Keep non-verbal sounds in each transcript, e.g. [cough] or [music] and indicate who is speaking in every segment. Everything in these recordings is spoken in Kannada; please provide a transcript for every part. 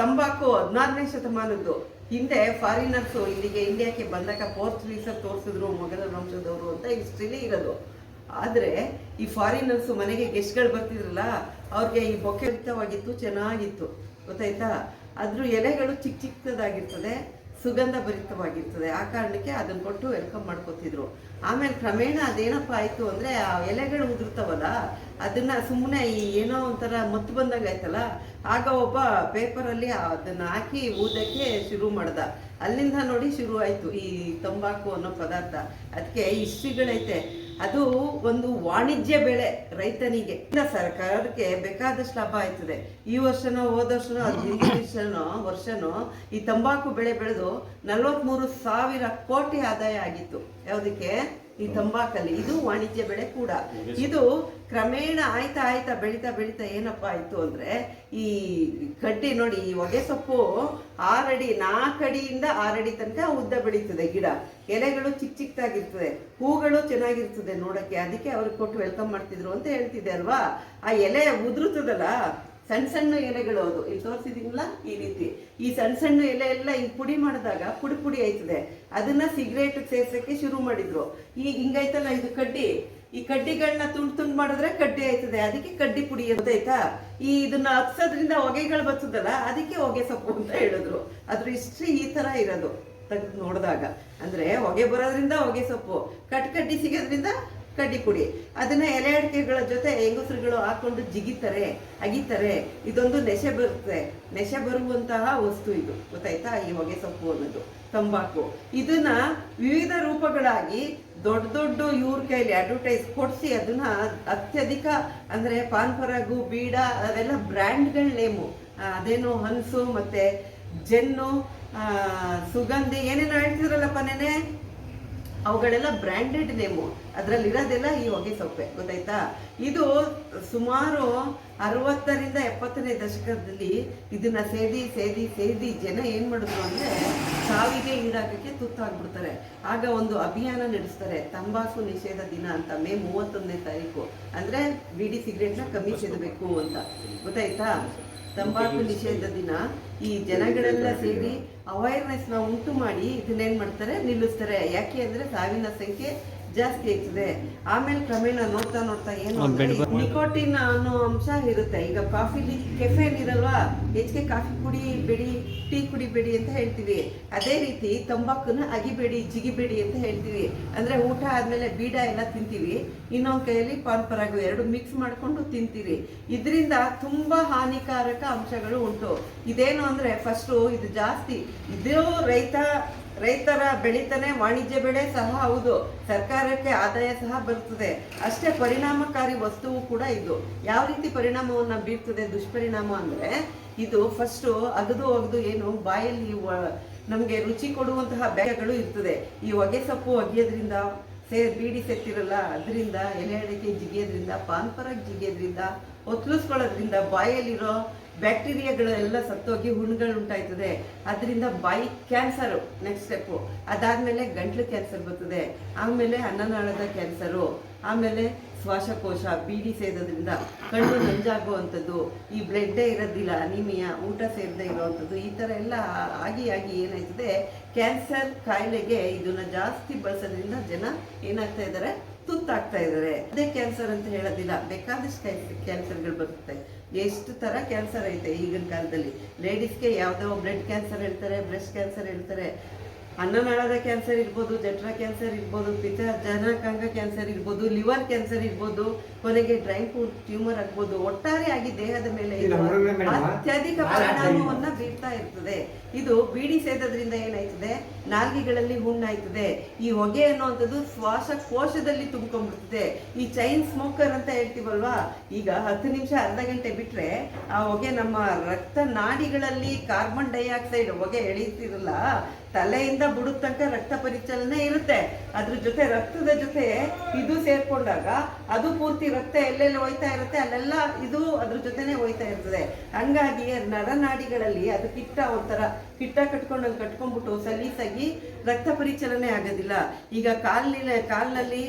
Speaker 1: ತಂಬಾಕು ಹದಿನಾರನೇ ಶತಮಾನದ್ದು. ಹಿಂದೆ ಫಾರಿನರ್ಸು ಇಲ್ಲಿಗೆ ಇಂಡಿಯಾಕ್ಕೆ ಬಂದಾಗ ಪೋರ್ಚುಗೀಸರ್ ತೋರಿಸಿದ್ರು ಮೊಘಲ ವಂಶದವರು ಅಂತ ಹಿಸ್ಟ್ರಿಲಿ ಇರೋದು. ಆದರೆ ಈ ಫಾರಿನರ್ಸು ಮನೆಗೆ ಗೆಸ್ಟ್ಗಳು ಬರ್ತಿದ್ರಲ್ಲ, ಅವ್ರಿಗೆ ಈ ಬೊಕ್ಕೆ ಚೆನ್ನಾಗಿತ್ತು. ಗೊತ್ತಾಯ್ತಾ? ಅದ್ರ ಎಲೆಗಳು ಚಿಕ್ಕ ಚಿಕ್ಕದಾಗಿರ್ತದೆ ಸುಗಂಧ ಭರಿತವಾಗಿರ್ತದೆ. ಆ ಕಾರಣಕ್ಕೆ ಅದನ್ನ ಕೊಟ್ಟು ವೆಲ್ಕಮ್ ಮಾಡ್ಕೋತಿದ್ರು. ಆಮೇಲೆ ಕ್ರಮೇಣ ಅದೇನಪ್ಪ ಆಯ್ತು ಅಂದ್ರೆ ಆ ಎಲೆಗಳು ಉದುರ್ತಾವಲ್ಲ, ಅದನ್ನ ಸುಮ್ಮನೆ ಈ ಏನೋ ಒಂಥರ ಮತ್ತು ಬಂದಾಗ ಆಯ್ತಲ್ಲ, ಆಗ ಒಬ್ಬ ಪೇಪರಲ್ಲಿ ಅದನ್ನ ಹಾಕಿ ಊದಕ್ಕೆ ಶುರು ಮಾಡ್ದ. ಅಲ್ಲಿಂದ ನೋಡಿ ಶುರು ಆಯ್ತು ಈ ತಂಬಾಕು ಅನ್ನೋ ಪದಾರ್ಥ. ಅದಕ್ಕೆ ಇಷ್ಟಿಗಳೈತೆ ಅದು ಒಂದು ವಾಣಿಜ್ಯ ಬೆಳೆ ರೈತನಿಗೆ. ಸರ್ಕಾರಕ್ಕೆ ಬೇಕಾದಷ್ಟು ಲಾಭ ಆಯ್ತದೆ. ಈ ವರ್ಷನೋ, ಹೋದ ವರ್ಷನೋ ಹದಿನೈದು ವರ್ಷನೋ ವರ್ಷನೋ ಈ ತಂಬಾಕು ಬೆಳೆ ಬೆಳೆದು ನಲ್ವತ್ಮೂರು ಸಾವಿರ ಕೋಟಿ ಆದಾಯ ಆಗಿತ್ತು. ಯಾವುದಕ್ಕೆ? ಈ ತಂಬಾಕಲ್ಲಿ ಇದು ವಾಣಿಜ್ಯ ಬೆಳೆ ಕೂಡ. ಇದು ಕ್ರಮೇಣ ಆಯ್ತಾ ಆಯ್ತಾ ಬೆಳೀತಾ ಬೆಳೀತಾ ಏನಪ್ಪ ಆಯ್ತು ಅಂದ್ರೆ ಈ ಕಡ್ಡಿ ನೋಡಿ ಈ ಹೊಗೆ ಸೊಪ್ಪು ಆರಡಿ ನಾಲ್ಕಡಿಯಿಂದ ಆರಡಿ ತನಕ ಉದ್ದ ಬೆಳೀತದೆ ಗಿಡ. ಎಲೆಗಳು ಚಿಕ್ಕ ಚಿಕ್ಕದಾಗಿರ್ತದೆ ಹೂಗಳು ಚೆನ್ನಾಗಿರ್ತದೆ ನೋಡಕ್ಕೆ. ಅದಕ್ಕೆ ಅವ್ರಿಗೆ ಕೊಟ್ಟು ವೆಲ್ಕಮ್ ಮಾಡ್ತಿದ್ರು ಅಂತ ಹೇಳ್ತಿದ್ದೆ ಅಲ್ವಾ? ಆ ಎಲೆ ಉದುರುತ್ತದಲ್ಲ ಸಣ್ಣ ಸಣ್ಣ ಎಲೆಗಳು ಅದು. ಇಲ್ಲಿ ತೋರಿಸಿದೀನಲ್ಲ? ಈ ರೀತಿ. ಈ ಸಣ್ಣ ಸಣ್ಣ ಎಲೆ ಎಲ್ಲ ಹಿಂಗೆ ಪುಡಿ ಮಾಡಿದಾಗ ಪುಡಿ ಪುಡಿ ಆಯ್ತದೆ. ಅದನ್ನ ಸಿಗರೇಟ್ ಸೇರ್ಸಕ್ಕೆ ಶುರು ಮಾಡಿದ್ರು. ಈ ಹಿಂಗೈತಲ್ಲ ಇದು ಕಡ್ಡಿ. ಈ ಕಡ್ಡಿಗಳನ್ನ ತುಂಡು ತುಂಡು ಮಾಡಿದ್ರೆ ಕಡ್ಡಿ ಆಯ್ತದೆ. ಅದಕ್ಕೆ ಕಡ್ಡಿ ಪುಡಿ ಗೊತ್ತಾಯ್ತಾ? ಈ ಇದನ್ನ ಹತ್ಸೋದ್ರಿಂದ ಹೊಗೆಗಳು ಬರ್ತದಲ್ಲ, ಅದಕ್ಕೆ ಹೊಗೆ ಸೊಪ್ಪು ಅಂತ ಹೇಳಿದ್ರು. ಅದ್ರ ಹಿಸ್ಟ್ರಿ ಈ ತರ ಇರೋದು. ತೆಗೆದು ನೋಡಿದಾಗ. ಅಂದ್ರೆ ಹೊಗೆ ಬರೋದ್ರಿಂದ ಹೊಗೆ ಸೊಪ್ಪು. ಕಟ್ ಕಡ್ಡಿ ಸಿಗೋದ್ರಿಂದ ಕಡ್ಡಿ ಕೊಡಿ ಅದನ್ನ ಎಲೆ ಅಡಿಕೆಗಳ ಜೊತೆ ಹೆಂಗಸರುಗಳು ಹಾಕೊಂಡು ಜಿಗಿತಾರೆ, ಅಗಿತಾರೆ, ಇದೊಂದು ನೆಶೆ ಬರುತ್ತೆ. ನೆಶೆ ಬರುವಂತಹ ವಸ್ತು ಇದು. ಗೊತ್ತಾಯ್ತಾ? ಈ ಹೊಗೆ ಸೊಪ್ಪು ಅನ್ನೋದು. ತಂಬಾಕು. ಇದನ್ನ ವಿವಿಧ ರೂಪಗಳಾಗಿ ದೊಡ್ಡ ದೊಡ್ಡ ಇವ್ರ ಕೈಲಿ ಅಡ್ವರ್ಟೈಸ್ ಕೊಡಿಸಿ ಅದನ್ನ ಅತ್ಯಧಿಕ ಅಂದ್ರೆ ಪಾನ್ ಪರಾಗು, ಬೀಡ ಅವೆಲ್ಲ ಬ್ರ್ಯಾಂಡ್ಗಳ ನೇಮು. ಅದೇನು ಹನ್ಸು ಮತ್ತೆ ಜೆನ್ನು ಸುಗಂಧಿ, ಏನೇನು ಹೇಳ್ತಿದ್ರಲ್ಲಪ್ಪ ನೆನೆ ಅವುಗಳೆಲ್ಲ ಬ್ರ್ಯಾಂಡೆಡ್ ನೇಮು. ಅದರಲ್ಲಿ ಇರೋದೆಲ್ಲ ಈ ಹೊಗೆ ಸೊಪ್ಪೆ ಗೊತ್ತಾಯ್ತಾ? ಇದು ಸುಮಾರು ಅರವತ್ತರಿಂದ ಎಪ್ಪತ್ತನೇ ದಶಕದಲ್ಲಿ ಇದನ್ನ ಸೇದಿ ಸೇದಿ ಸೇದಿ ಜನ ಏನ್ ಮಾಡಿದ್ರು ಅಂದ್ರೆ ಸಾವಿಗೆ ಈಡಾಗಕ್ಕೆ ತುತ್ತಾಗ್ಬಿಡ್ತಾರೆ ಆಗ ಒಂದು ಅಭಿಯಾನ ನಡೆಸ್ತಾರೆ ತಂಬಾಕು ನಿಷೇಧ ದಿನ ಅಂತ ಮೇ ಮೂವತ್ತೊಂದನೇ ತಾರೀಕು. ಅಂದ್ರೆ ಬಿಡಿ ಸಿಗರೇಟ್ನ ಕಮ್ಮಿ ಸೇದಬೇಕು ಅಂತ. ಗೊತ್ತಾಯ್ತಾ? ತಂಬಾಕು ನಿಷೇಧ ದಿನ ಈ ಜನಗಳೆಲ್ಲ ಸೇರಿ ಅವೇರ್ನೆಸ್ನ ಉಂಟು ಮಾಡಿ ಇದನ್ನೇನ್ ಮಾಡ್ತಾರೆ? ನಿಲ್ಲಿಸ್ತಾರೆ. ಯಾಕೆ ಅಂದ್ರೆ ಸಾವಿನ ಸಂಖ್ಯೆ ಜಾಸ್ತಿ ಆಗ್ತದೆ. ಆಮೇಲೆ ಕ್ರಮೇಣ ನೋಡ್ತಾ ನೋಡ್ತಾ ಏನು ನಿಕೋಟಿನ್ ಅನ್ನೋ ಅಂಶ ಇರುತ್ತೆ. ಈಗ ಕಾಫಿಲಿ ಕೆಫೆನ್ ಇರಲ್ವಾ? ಹೆಚ್ಚಿಗೆ ಕಾಫಿ ಕುಡಿ ಬೇಡಿ ಟೀ ಕುಡಿಬೇಡಿ ಅಂತ ಹೇಳ್ತೀವಿ. ಅದೇ ರೀತಿ ತಂಬಾಕುನ ಅಗಿಬೇಡಿ ಜಿಗಿಬೇಡಿ ಅಂತ ಹೇಳ್ತೀವಿ. ಅಂದ್ರೆ ಊಟ ಆದ್ಮೇಲೆ ಬೀಡ ಎಲ್ಲ ತಿಂತೀವಿ. ಇನ್ನೊಂದ್ ಕೈಯಲ್ಲಿ ಪಾನ್ ಪರಾಗು ಎರಡು ಮಿಕ್ಸ್ ಮಾಡ್ಕೊಂಡು ತಿಂತೀವಿ. ಇದರಿಂದ ತುಂಬಾ ಹಾನಿಕಾರಕ ಅಂಶಗಳು ಉಂಟು. ಇದೇನು ಅಂದ್ರೆ ಫಸ್ಟು ಇದು ಜಾಸ್ತಿ. ಇದೇ ರೈತ ರೈತರ ಬೆಳಿತಾನೆ ವಾಣಿಜ್ಯ ಬೆಳೆ ಸಹ ಹೌದು. ಸರ್ಕಾರಕ್ಕೆ ಆದಾಯ ಸಹ ಬರ್ತದೆ ಅಷ್ಟೇ ಪರಿಣಾಮಕಾರಿ ವಸ್ತುವು ಕೂಡ ಇದು. ಯಾವ ರೀತಿ ಪರಿಣಾಮವನ್ನು ಬೀರ್ತದೆ ದುಷ್ಪರಿಣಾಮ ಅಂದರೆ ಇದು ಫಸ್ಟ್ ಅಗದು ಅಗದು ಏನು ಬಾಯಲ್ಲಿ ನಮಗೆ ರುಚಿ ಕೊಡುವಂತಹ ಬೆಳೆಗಳು ಇರ್ತದೆ. ಈ ಹೊಗೆ ಸೊಪ್ಪು ಒಗೆಯೋದ್ರಿಂದ ಸೇ ಬೀಡಿ ಸೆತ್ತಿರಲ್ಲ, ಅದರಿಂದ ಎಲೆ ಅಡಿಕೆ ಜಿಗಿಯೋದ್ರಿಂದ ಪಾನ್ಪರಾಗಿ ಜಿಗಿಯೋದ್ರಿಂದ, ಒತ್ಲಿಸ್ಕೊಳ್ಳೋದ್ರಿಂದ ಬಾಯಲ್ಲಿರೋ ಬ್ಯಾಕ್ಟೀರಿಯಾಗಳು ಎಲ್ಲ ಸತ್ತೋಗಿ ಹುಣ್ಣುಗಳು ಉಂಟಾಯ್ತದೆ. ಅದರಿಂದ ಬಾಯಿ ಕ್ಯಾನ್ಸರು ನೆಕ್ಸ್ಟ್ ಸ್ಟೆಪ್ಪು ಅದಾದಮೇಲೆ ಗಂಟ್ಲು ಕ್ಯಾನ್ಸರ್ ಬರ್ತದೆ. ಆಮೇಲೆ ಅನ್ನನಾಳದ ಕ್ಯಾನ್ಸರು, ಆಮೇಲೆ ಶ್ವಾಸಕೋಶ ಬೀಡಿ ಸೇರೋದ್ರಿಂದ ಕಣ್ಣು ನಂಜಾಗುವಂಥದ್ದು, ಈ ಬ್ಲಡ್ಡೇ ಇರೋದಿಲ್ಲ, ಅನಿಮಿಯಾ, ಊಟ ಸೇರದೆ ಇರೋವಂಥದ್ದು, ಈ ಥರ ಎಲ್ಲ ಆಗಿ ಆಗಿ ಏನಾಯ್ತದೆ, ಕ್ಯಾನ್ಸರ್ ಕಾಯಿಲೆಗೆ ಇದನ್ನು ಜಾಸ್ತಿ ಬಳಸೋದ್ರಿಂದ ಜನ ಏನಾಗ್ತಾ ಇದ್ದಾರೆ, ತುತ್ತಾಗ್ತಾ ಇದ್ದಾರೆ. ಅದೇ ಕ್ಯಾನ್ಸರ್ ಅಂತ ಹೇಳೋದಿಲ್ಲ. ಬೇಕಾದಷ್ಟು ಕ್ಯಾನ್ಸರ್ಗಳು ಬರುತ್ತೆ. ಎಷ್ಟು ಥರ ಕ್ಯಾನ್ಸರ್ ಐತೆ ಈಗಿನ ಕಾಲದಲ್ಲಿ. ಲೇಡೀಸ್ಗೆ ಯಾವುದೋ ಬ್ಲಡ್ ಕ್ಯಾನ್ಸರ್ ಹೇಳ್ತಾರೆ ಬ್ರೆಸ್ಟ್ ಕ್ಯಾನ್ಸರ್ ಹೇಳ್ತಾರೆ ಅನ್ನನಾಳದ ಕ್ಯಾನ್ಸರ್ ಇರ್ಬೋದು ಜಠರ ಕ್ಯಾನ್ಸರ್ ಇರ್ಬೋದು ಪಿತ ಜನಕಾಂಗ ಕ್ಯಾನ್ಸರ್ ಇರ್ಬೋದು ಲಿವರ್ ಕ್ಯಾನ್ಸರ್ ಇರ್ಬೋದು ಕೊನೆಗೆ ಡ್ರೈ ಫ್ರೂಟ್ ಟ್ಯೂಮರ್ ಆಗ್ಬೋದು. ಒಟ್ಟಾರೆಯಾಗಿ ದೇಹದ ಮೇಲೆ ಅತ್ಯಧಿಕ ಪರಿಣಾಮವನ್ನ ಬೀರ್ತಾ ಇರ್ತದೆ. ಇದು ಬೀಡಿ ಸೇದೋದ್ರಿಂದ ಏನಾಯ್ತದೆ? ನಾಲ್ಗೆಗಳಲ್ಲಿ ಹುಣ್ಣಾಯ್ತದೆ. ಈ ಹೊಗೆ ಅನ್ನುವಂಥದ್ದು ಶ್ವಾಸಕೋಶದಲ್ಲಿ ತುಂಬ್ಕೊಂಡ್ಬಿಡ್ತದೆ. ಈ ಚೈನ್ ಸ್ಮೋಕರ್ ಅಂತ ಹೇಳ್ತೀವಲ್ವಾ? ಈಗ ಹತ್ತು ನಿಮಿಷ ಅರ್ಧ ಗಂಟೆ ಬಿಟ್ರೆ ಆ ಹೊಗೆ ನಮ್ಮ ರಕ್ತ ನಾಡಿಗಳಲ್ಲಿ ಕಾರ್ಬನ್ ಡೈಆಕ್ಸೈಡ್ ಹೊಗೆ ಎಳೀತಿರಲ್ಲ ತಲೆಯಿಂದ ಬುಡದ ರಕ್ತ ಪರಿಚಲನೆ ಇರುತ್ತೆ. ಅದ್ರ ಜೊತೆ ರಕ್ತದ ಜೊತೆ ಇದು ಸೇರ್ಕೊಂಡಾಗ ಅದು ಪೂರ್ತಿ ರಕ್ತ ಎಲ್ಲೆಲ್ಲಿ ಹೋಯ್ತಾ ಇರುತ್ತೆ, ಅಲ್ಲೆಲ್ಲ ಇದು ಅದ್ರ ಜೊತೆನೆ ಹೋಯ್ತಾ ಇರ್ತದೆ. ಹಂಗಾಗಿ ನರನಾಡಿಗಳಲ್ಲಿ ಅದಕ್ಕಿಟ್ಟ ಒಂಥರ, ಕಿಟ್ಟ ಕಟ್ಕೊಂಡು ಕಟ್ಕೊಂಡ್ಬಿಟ್ಟು ಸಲೀಸಾಗಿ ರಕ್ತ ಪರಿಚಲನೆ ಆಗೋದಿಲ್ಲ. ಈಗ ಕಾಲಿನ ಕಾಲಿನಲ್ಲಿ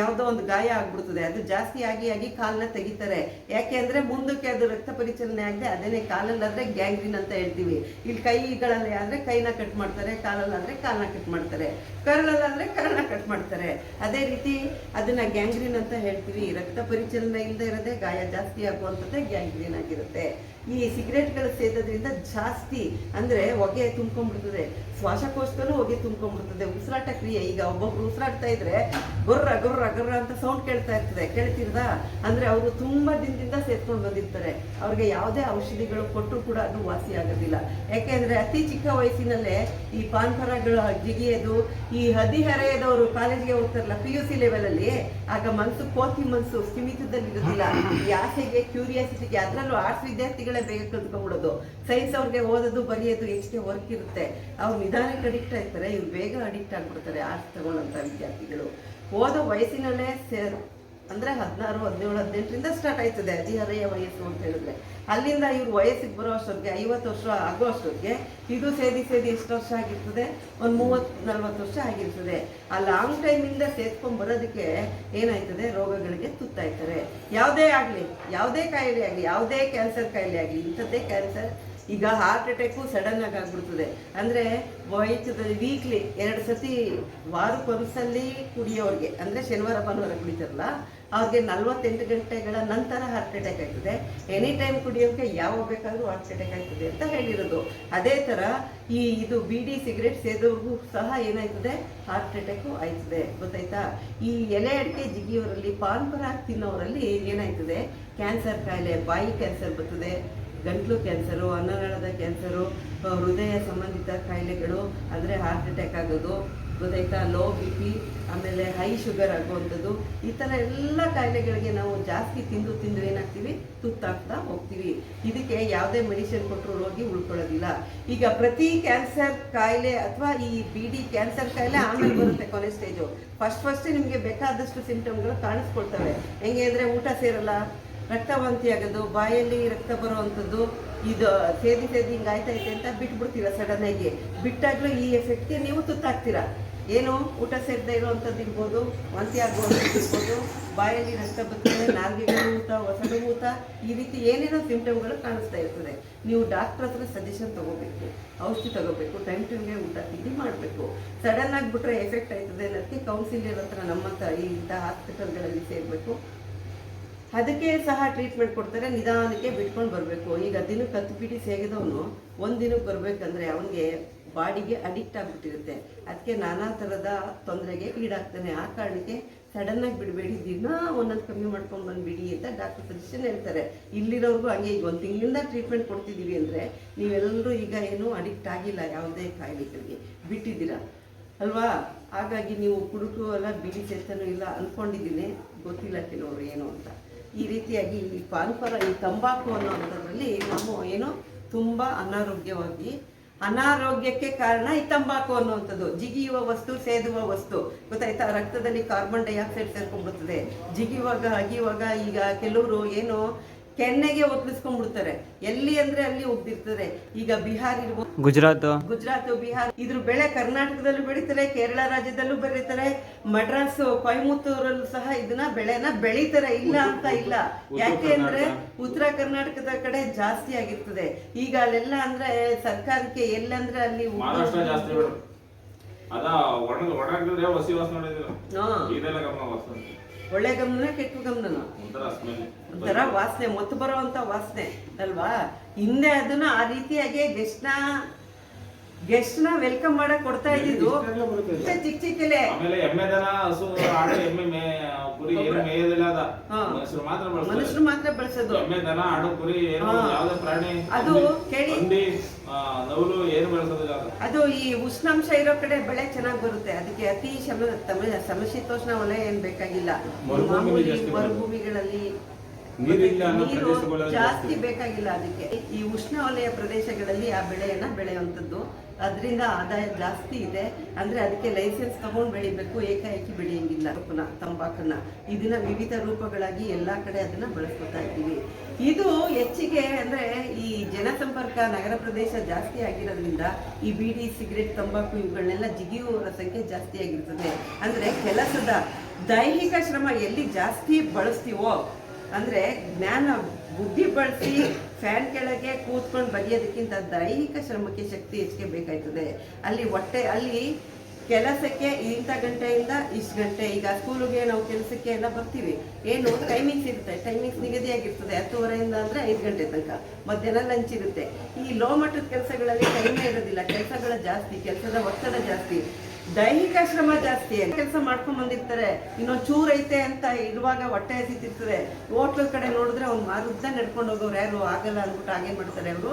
Speaker 1: ಯಾವುದೋ ಒಂದು ಗಾಯ ಆಗ್ಬಿಡ್ತದೆ. ಅದು ಜಾಸ್ತಿ ಆಗಿ ಆಗಿ ಕಾಲನ್ನ ತೆಗಿತಾರೆ. ಯಾಕೆ ಅಂದರೆ ಮುಂದಕ್ಕೆ ಅದು ರಕ್ತ ಪರಿಚಲನೆ ಆಗದೆ ಅದೇನೆ ಕಾಲಲ್ಲಾದ್ರೆ ಗ್ಯಾಂಗ್ರಿನ್ ಅಂತ ಹೇಳ್ತೀವಿ. ಇಲ್ಲಿ ಕೈಗಳಲ್ಲಿ ಆದರೆ ಕೈನ ಕಟ್ ಮಾಡ್ತಾರೆ, ಕಾಲಲ್ಲಾದ್ರೆ ಕಾಲನ್ನ ಕಟ್ ಮಾಡ್ತಾರೆ. ಕರಳಲ್ಲಾದ್ರೆ ಕಟ್ ಮಾಡ್ತಾರೆ. ಅದೇ ರೀತಿ ಅದನ್ನ ಗ್ಯಾಂಗ್ರೀನ್ ಅಂತ ಹೇಳ್ತೀವಿ. ರಕ್ತ ಪರಿಚಲನೆ ಇಲ್ಲದೆ ಇರೋದೇ ಗಾಯ ಜಾಸ್ತಿ ಆಗುವಂಥದ್ದೇ ಗ್ಯಾಂಗ್ರೀನ್ ಆಗಿರುತ್ತೆ. ಈ ಸಿಗರೇಟ್ಗಳು ಸೇದೋದ್ರಿಂದ ಜಾಸ್ತಿ ಅಂದ್ರೆ ಹೊಗೆ ತುಂಬ್ಕೊಂಡ್ಬಿಡ್ತದೆ. ಶ್ವಾಸಕೋಶದಲ್ಲೂ ಹೊಗೆ ತುಂಬ್ಕೊಂಡ್ಬಿಡ್ತದೆ. ಉಸಿರಾಟ ಕ್ರಿಯೆ. ಈಗ ಒಬ್ಬೊಬ್ರು ಉಸಿರಾಡ್ತಾ ಇದ್ರೆ ಗೊರ್ರ ಗೊರ್ರ ಗೊರ್ರ ಅಂತ ಸೌಂಡ್ ಕೇಳ್ತಾ ಇರ್ತದೆ. ಕೇಳ್ತಿರ್ದಾ? ಅಂದ್ರೆ ಅವರು ತುಂಬಾ ದಿನದಿಂದ ಸೇರ್ಕೊಂಡು ಬಂದಿರ್ತಾರೆ. ಅವ್ರಿಗೆ ಯಾವುದೇ ಔಷಧಿಗಳು ಕೊಟ್ಟರು ಕೂಡ ಅದು ವಾಸಿ ಆಗೋದಿಲ್ಲ. ಯಾಕೆಂದ್ರೆ ಅತಿ ಚಿಕ್ಕ ವಯಸ್ಸಿನಲ್ಲೇ ಈ ಪಾನ್ಪರಗಳು ಜಿಗಿಯೋದು, ಈ ಹದಿಹರೆಯದವರು ಕಾಲೇಜಿಗೆ ಹೋಗ್ತಾರಲ್ಲ ಪಿ ಯು ಸಿ ಲೆವೆಲಲ್ಲಿ ಆಗ ಮನಸ್ಸು ಕೋತಿ ಮನಸ್ಸು ಸೀಮಿತದಲ್ಲಿ ಇರೋದಿಲ್ಲ ಈ ಆಸೆಗೆ ಕ್ಯೂರಿಯಾಸಿಟಿಗೆ ಅದರಲ್ಲೂ ಆರ್ಟ್ಸ್ ವಿದ್ಯಾರ್ಥಿಗಳೇ ಬೇಗ ಕಲ್ತ್ಕೊಂಡ್ಬಿಡೋದು. ಸೈನ್ಸ್ ಅವ್ರಿಗೆ ಓದೋದು, ಬರೆಯೋದು ಹೆಚ್ಚಿಗೆ ವರ್ಕ್ ಇರುತ್ತೆ. ಅವ್ರು ನಿಧಾನಕ್ಕೆ ಅಡಿಕ್ಟ್ ಆಗ್ತಾರೆ, ಇವ್ರು ಬೇಗ ಅಡಿಕ್ಟ್ ಆಗ್ಬಿಡ್ತಾರೆ ಆರ್ಟ್ಸ್ ತಗೊಂಡಂಥ ವಿದ್ಯಾರ್ಥಿಗಳು. ಓದೋ ವಯಸ್ಸಿನಲ್ಲೇ ಅಂದ್ರೆ ಹದಿನಾರು, ಹದಿನೇಳು, ಹದಿನೆಂಟರಿಂದ ಸ್ಟಾರ್ಟ್ ಆಯ್ತದೆ ಹದಿಹರೆಯ ವಯಸ್ಸು ಅಂತ ಹೇಳಿದ್ರೆ. ಅಲ್ಲಿಂದ ಇವ್ರು ವಯಸ್ಸಿಗೆ ಬರೋ ಅಷ್ಟೊತ್ತಿಗೆ, ಐವತ್ತು ವರ್ಷ ಆಗೋ ಅಷ್ಟೊತ್ತಿಗೆ ಇದು ಸೇದಿ ಸೇದಿ ಎಷ್ಟು ವರ್ಷ ಆಗಿರ್ತದೆ? ಒಂದು ಮೂವತ್ತು, ನಲ್ವತ್ತು ವರ್ಷ ಆಗಿರ್ತದೆ. ಆ ಲಾಂಗ್ ಟೈಮಿಂದ ಸೇದ್ಕೊಂಡ್ ಬರೋದಕ್ಕೆ ಏನಾಯ್ತದೆ? ರೋಗಗಳಿಗೆ ತುತ್ತಾಯ್ತಾರೆ. ಯಾವುದೇ ಆಗಲಿ, ಯಾವುದೇ ಕಾಯಿಲೆ ಆಗಲಿ, ಯಾವುದೇ ಕ್ಯಾನ್ಸರ್ ಕಾಯಿಲೆ ಆಗಲಿ, ಇಂಥದ್ದೇ ಕ್ಯಾನ್ಸರ್ ಈಗ ಹಾರ್ಟ್ ಅಟ್ಯಾಕು ಸಡನ್ ಆಗಿ ಆಗ್ಬಿಡ್ತದೆ. ಅಂದ್ರೆ ವಯಸ್ಸದಲ್ಲಿ ವೀಕ್ಲಿ ಎರಡು ಸತಿ ವಾರಕ್ಕೊಂದ್ಸಲಿ ಕುಡಿಯೋರಿಗೆ, ಅಂದ್ರೆ ಶನಿವಾರ, ಭಾನುವಾರ ಕುಡಿತಾರಲ್ಲ ಅವ್ರಿಗೆ ನಲ್ವತ್ತೆಂಟು ಗಂಟೆಗಳ ನಂತರ ಹಾರ್ಟ್ ಅಟ್ಯಾಕ್ ಆಗ್ತದೆ. ಎನಿ ಟೈಮ್ ಕುಡಿಯೋಕೆ ಯಾವಾಗ ಬೇಕಾದರೂ ಹಾರ್ಟ್ ಅಟ್ಯಾಕ್ ಆಗ್ತದೆ ಅಂತ ಹೇಳಿರೋದು. ಅದೇ ಥರ ಈ ಇದು ಬಿಡಿ ಸಿಗರೇಟ್ ಸೇದೋರ್ಗೂ ಸಹ ಏನಾಯ್ತದೆ? ಹಾರ್ಟ್ ಅಟ್ಯಾಕು ಆಯ್ತದೆ. ಗೊತ್ತಾಯ್ತಾ? ಈ ಎಲೆ ಅಡಿಕೆ ಜಿಗಿಯವರಲ್ಲಿ ಪಾನ್ ಪರಾಗ್ ತಿನ್ನೋರಲ್ಲಿ ಏನಾಯ್ತದೆ? ಕ್ಯಾನ್ಸರ್ ಕಾಯಿಲೆ, ಬಾಯಿ ಕ್ಯಾನ್ಸರ್ ಬರ್ತದೆ, ಗಂಟ್ಲು ಕ್ಯಾನ್ಸರು ಅನ್ನನಾಳದ ಕ್ಯಾನ್ಸರು ಹೃದಯ ಸಂಬಂಧಿತ ಕಾಯಿಲೆಗಳು ಅಂದರೆ ಹಾರ್ಟ್ ಅಟ್ಯಾಕ್ ಆಗೋದು. ಗೊತ್ತಾಯ್ತಾ? ಲೋ ಬಿ ಪಿ ಆಮೇಲೆ ಹೈ ಶುಗರ್ ಆಗುವಂಥದ್ದು, ಈ ಥರ ಎಲ್ಲ ಕಾಯಿಲೆಗಳಿಗೆ ನಾವು ಜಾಸ್ತಿ ತಿಂದು ತಿಂದು ಏನಾಗ್ತೀವಿ? ತುತ್ತಾಗ್ತಾ ಹೋಗ್ತೀವಿ. ಇದಕ್ಕೆ ಯಾವುದೇ ಮೆಡಿಸಿನ್ ಕೊಟ್ಟರು ರೋಗಿ ಉಳ್ಕೊಳ್ಳೋದಿಲ್ಲ. ಈಗ ಪ್ರತಿ ಕ್ಯಾನ್ಸರ್ ಕಾಯಿಲೆ ಅಥವಾ ಈ ಬಿ ಡಿ ಕ್ಯಾನ್ಸರ್ ಕಾಯಿಲೆ ಆಮೇಲೆ ಬರುತ್ತೆ ಕೊನೆ ಸ್ಟೇಜು ಫಸ್ಟ್ ಫಸ್ಟ್ ನಿಮಗೆ ಬೇಕಾದಷ್ಟು ಸಿಂಟಮ್ಗಳು ಕಾಣಿಸ್ಕೊಳ್ತವೆ. ಹೆಂಗೆ ಅಂದರೆ ಊಟ ಸೇರಲ್ಲ, ರಕ್ತವಾಂತಿ ಆಗೋದು, ಬಾಯಲ್ಲಿ ರಕ್ತ ಬರುವಂಥದ್ದು ಇದು ಸೇದಿ ಸೇದಿ ಹಿಂಗೆ ಆಯ್ತೈತೆ ಅಂತ ಬಿಟ್ಬಿಡ್ತೀರ ಸಡನ್ ಆಗಿ. ಬಿಟ್ಟಾಗಲೂ ಈ ಎಫೆಕ್ಟ್ಗೆ ನೀವು ತುತ್ತಾಗ್ತೀರಾ. ಏನು? ಊಟ ಸೇರದೆ ಇರುವಂಥದ್ದು ಇರ್ಬೋದು, ವಾಂತಿ ಆಗುವಂಥದ್ದು ಇರ್ಬೋದು, ಬಾಯಲ್ಲಿ ರಕ್ತ ಬರ್ತದೆ ನಾಲ್ಗೆಗಳು ಊತ ಹೊಸಡು ಊತ ಈ ರೀತಿ ಏನೇನೋ ಸಿಂಪ್ಟಮ್ಗಳು ಕಾಣಿಸ್ತಾ ಇರ್ತದೆ. ನೀವು ಡಾಕ್ಟರ್ ಹತ್ರ ಸಜೆಷನ್ ತಗೋಬೇಕು, ಔಷಧಿ ತಗೋಬೇಕು ಟೈಮ್ ಟೈಮ್ಗೆ ಊಟ ತಿಂಡಿ ಮಾಡಬೇಕು. ಸಡನ್ ಆಗಿಬಿಟ್ರೆ ಎಫೆಕ್ಟ್ ಆಯ್ತದೆ ಅನ್ನೋದಕ್ಕೆ ಕೌನ್ಸಿಲರ್ ಹತ್ರ ನಮ್ಮ ಹತ್ರ ಈ ಇಂಥ ಹಾಸ್ಪಿಟಲ್ಗಳಲ್ಲಿ ಸೇರಬೇಕು. ಅದಕ್ಕೆ ಸಹ ಟ್ರೀಟ್ಮೆಂಟ್ ಕೊಡ್ತಾರೆ, ನಿಧಾನಕ್ಕೆ ಬಿಟ್ಕೊಂಡು ಬರಬೇಕು. ಈಗ ದಿನಕ್ಕೆ ಹತ್ತು ಬಿಡಿ ಸೇಗಿದವನು, ಒಂದು ದಿನಕ್ಕೆ ಬರಬೇಕಂದ್ರೆ ಅವನಿಗೆ ಬಾಡಿಗೆ ಅಡಿಕ್ಟ್ ಆಗಿಬಿಟ್ಟಿರುತ್ತೆ. ಅದಕ್ಕೆ ನಾನಾ ಥರದ ತೊಂದರೆಗೆ ಈಡಾಗ್ತಾನೆ. ಆ ಕಾರಣಕ್ಕೆ ಸಡನ್ನಾಗಿ ಬಿಡಬೇಡಿ, ದಿನ ಒಂದೊಂದು ಕಮ್ಮಿ ಮಾಡ್ಕೊಂಡು ಬಂದುಬಿಡಿ ಅಂತ ಡಾಕ್ಟರ್ ಸಜೆಷನ್ ಹೇಳ್ತಾರೆ. ಇಲ್ಲಿರೋರ್ಗು ಹಂಗೆ, ಈಗ ಒಂದು ತಿಂಗಳಿಂದ ಟ್ರೀಟ್ಮೆಂಟ್ ಕೊಡ್ತಿದ್ದೀವಿ ಅಂದರೆ ನೀವೆಲ್ಲರೂ ಈಗ ಏನು ಅಡಿಕ್ಟ್ ಆಗಿಲ್ಲ, ಯಾವುದೇ ಕಾಯಿಲೆಗಳಿಗೆ. ಬಿಟ್ಟಿದ್ದೀರ? ಅಲ್ವಾ? ಹಾಗಾಗಿ ನೀವು ಕುಡುಕು ಅಲ್ಲ ಬಿಡಿ ಚೇತನೂ ಇಲ್ಲ ಅಂದ್ಕೊಂಡಿದ್ದೀನಿ. ಗೊತ್ತಿಲ್ಲ ಕೆಲವರು ಏನು ಅಂತ. ಈ ರೀತಿಯಾಗಿ ಈ ಪಾನ್ಪರ ಈ ತಂಬಾಕು ಅನ್ನೋದರಲ್ಲಿ ನಾವು ಏನು ತುಂಬ ಅನಾರೋಗ್ಯವಾಗಿ, ಅನಾರೋಗ್ಯಕ್ಕೆ ಕಾರಣ ಈ ತಂಬಾಕು ಅನ್ನುವಂಥದ್ದು. ಜಿಗಿಯುವ ವಸ್ತು, ಸೇದುವ ವಸ್ತು. ಗೊತ್ತಾಯ್ತಾ? ರಕ್ತದಲ್ಲಿ ಕಾರ್ಬನ್ ಡೈಆಕ್ಸೈಡ್ ಸೇರ್ಕೊಂಡ್ಬಿಡ್ತದೆ. ಜಿಗಿಯುವಾಗ, ಅಗಿಯುವಾಗ ಈಗ ಕೆಲವರು ಏನು ಕೆನ್ನೆಗೆ ಒತ್ತಿಸ್ಕೊಂಡ್ಬಿಡ್ತಾರೆ ಎಲ್ಲಿ ಅಂದ್ರೆ ಅಲ್ಲಿ ಒಗ್ದಿರ್ತಾರೆ ಈಗ ಬಿಹಾರ್ ಇರ್ಬೋದು
Speaker 2: ಗುಜರಾತ್?
Speaker 1: ಗುಜರಾತ್ ಬಿಹಾರ್. ಇದ್ರ ಬೆಳೆ ಕರ್ನಾಟಕದಲ್ಲೂ ಬೆಳೀತಾರೆ ಕೇರಳ ರಾಜ್ಯದಲ್ಲೂ ಬೆಳೀತಾರೆ. ಮಡ್ರಾಸ್ ಕೊಯಮತ್ತೂರಲ್ಲೂ ಸಹ ಇದನ್ನ ಬೆಳೆನ ಬೆಳೀತಾರೆ. ಇಲ್ಲ ಅಂತ ಇಲ್ಲ. ಯಾಕೆ ಅಂದ್ರೆ ಉತ್ತರ ಕರ್ನಾಟಕದ ಕಡೆ ಜಾಸ್ತಿ ಆಗಿರ್ತದೆ. ಈಗ ಅಲ್ಲೆಲ್ಲ ಅಂದ್ರೆ ಸರ್ಕಾರಕ್ಕೆ ಎಲ್ಲಂದ್ರೆ ಅಲ್ಲಿ
Speaker 3: ಮಹಾರಾಷ್ಟ್ರ ಜಾಸ್ತಿ ಬಿಡು. ಅದ ಒಣ ಒಣಗಿದ್ರೆ ಹಸಿ ವಾಸನೆ ನೋಡಿದ್ರು
Speaker 1: ಹಾ.
Speaker 3: ಇದೆಲ್ಲ ಗಮನ ವಾಸನೆ
Speaker 1: ಒಳ್ಳೆ ಗಮನ ಕೆಟ್ಟ ಗಮನ
Speaker 3: ಒಂಥರ
Speaker 1: ವಾಸನೆ ಮತ್ತು ಬರುವಂತ ವಾಸನೆ ಅಲ್ವಾ? ಹಿಂದೆ ಅದನ್ನ ಆ ರೀತಿಯಾಗಿ ಗೆಸ್ಟ್ನ ಗೆಸ್ಟ್ನ ವೆಲ್ಕಮ್ ಮಾಡಕ್ ಕೊಡ್ತಾ ಇದ್ದಿದ್ದು. ಚಿಕ್ಕ ಚಿಕ್ಕ ಎಲೆ.
Speaker 3: ಆಮೇಲೆ ಎಮ್ಮೆ ದನ ಆಡು ಎಮ್ಮೆ ಮೇ ಏನು ಮೇಯೋದಿಲ್ಲ ಅದ. ಮನುಷ್ಯರು ಮಾತ್ರ
Speaker 1: ಬಳಸೋದು. ಅದು ಕೇಳಿ-
Speaker 3: ನವಿಲು ಏನು ಬೆಳೆಸೋದಿಲ್ಲ ಅದು?
Speaker 1: ಈ ಉಷ್ಣಾಂಶ ಇರೋ ಕಡೆ ಬೆಳೆ ಚೆನ್ನಾಗಿ ಬರುತ್ತೆ. ಅದಕ್ಕೆ ಅತಿ ಶಮ ಸಮಶೀತೋಷ್ಣ ವಲಯ ಏನ್ ಬೇಕಾಗಿಲ್ಲ. ಮರುಭೂಮಿಗಳಲ್ಲಿ
Speaker 3: ನೀರಿಲ್ಲ ಅನ್ನೋ
Speaker 1: ನೀರು
Speaker 3: ಪ್ರದೇಶಗಳಲ್ಲಿ
Speaker 1: ಜಾಸ್ತಿ
Speaker 3: ಜಾಸ್ತಿ.
Speaker 1: ಬೇಕಾಗಿಲ್ಲ ಅದಕ್ಕೆ. ಈ ಉಷ್ಣವಲಯ ಪ್ರದೇಶಗಳಲ್ಲಿ ಆ ಬೆಳೆಯನ್ನ ಬೆಳೆಯುವಂತದ್ದು ಅದರಿಂದ ಆದಾಯ ಜಾಸ್ತಿ ಇದೆ. ಅಂದ್ರೆ ಅದಕ್ಕೆ ಲೈಸೆನ್ಸ್ ತಗೊಂಡು ಬೆಳಿಬೇಕು ಏಕಾಏಕಿ ಬೆಳೆಯಂಗಿಲ್ಲ ತಂಬಾಕನ್ನ. ತಂಬಾಕನ್ನ ಇದನ್ನ ವಿವಿಧ ರೂಪಗಳಾಗಿ ಎಲ್ಲಾ ಕಡೆ ಅದನ್ನ ಬಳಸ್ಕೊತಾ ಇದ್ದೀವಿ. ಇದು ಹೆಚ್ಚಿಗೆ ಅಂದ್ರೆ ಈ ಜನಸಂಪರ್ಕ ನಗರ ಪ್ರದೇಶ ಜಾಸ್ತಿ ಆಗಿರೋದ್ರಿಂದ ಈ ಬೀಡಿ ಸಿಗರೆಟ್ ತಂಬಾಕು ಇವುಗಳನ್ನೆಲ್ಲ ಜಿಗಿಯುವವರ ಸಂಖ್ಯೆ ಜಾಸ್ತಿ ಆಗಿರ್ತದೆ. ಅಂದ್ರೆ ಕೆಲಸದ ದೈಹಿಕ ಶ್ರಮ ಎಲ್ಲಿ ಜಾಸ್ತಿ ಬಳಸ್ತೀವೋ ಅಂದ್ರೆ ಜ್ಞಾನ ಬುದ್ಧಿ ಬಳಸಿ ಫ್ಯಾನ್ ಕೆಳಗೆ ಕೂತ್ಕೊಂಡು ಬರೆಯೋದಕ್ಕಿಂತ ದೈಹಿಕ ಶ್ರಮಕ್ಕೆ ಶಕ್ತಿ ಹೆಚ್ಚಿಗೆ ಬೇಕಾಯ್ತದೆ. ಅಲ್ಲಿ ಹೊಟ್ಟೆ, ಅಲ್ಲಿ ಕೆಲಸಕ್ಕೆ ಇಂಥ ಗಂಟೆಯಿಂದ ಇಷ್ಟು ಗಂಟೆ, ಈಗ ಸ್ಕೂಲಿಗೆ ನಾವು ಕೆಲಸಕ್ಕೆ ಎಲ್ಲ ಬರ್ತೀವಿ. ಏನು ಟೈಮಿಂಗ್ಸ್ ಇರುತ್ತೆ ಟೈಮಿಂಗ್ಸ್ ನಿಗದಿಯಾಗಿರ್ತದೆ, ಹತ್ತುವರೆಯಿಂದ ಅಂದ್ರೆ ಐದು ಗಂಟೆ ತನಕ. ಮಧ್ಯಾಹ್ನ ಲಂಚ್ ಇರುತ್ತೆ. ಈ ಲೋ ಮಟ್ಟದ ಕೆಲಸಗಳಲ್ಲಿ ಟೈಮೇ ಇರೋದಿಲ್ಲ, ಕೆಲಸಗಳ ಜಾಸ್ತಿ, ಕೆಲಸದ ಒತ್ತಡ ಜಾಸ್ತಿ. ದೈಹಿಕ ಶ್ರಮ ಜಾಸ್ತಿ ಕೆಲಸ ಮಾಡ್ಕೊಂಡ್ ಬಂದಿರ್ತಾರೆ, ಇನ್ನೊಂದ್ ಚೂರ್ ಐತೆ ಅಂತ ಇರುವಾಗ ಹೊಟ್ಟೆ ಎಸಿತಿರ್ತಾರೆ ಹೋಟ್ಲ್ ಕಡೆ ನೋಡಿದ್ರೆ ಅವ್ನು ಮಾರುದ್ದ ನಡ್ಕೊಂಡು ಹೋಗೋರು ಯಾರು ಆಗಲ್ಲ ಅಂದ್ಬಿಟ್ಟು ಹಾಗೆ ಮಾಡ್ತಾರೆ ಅವರು?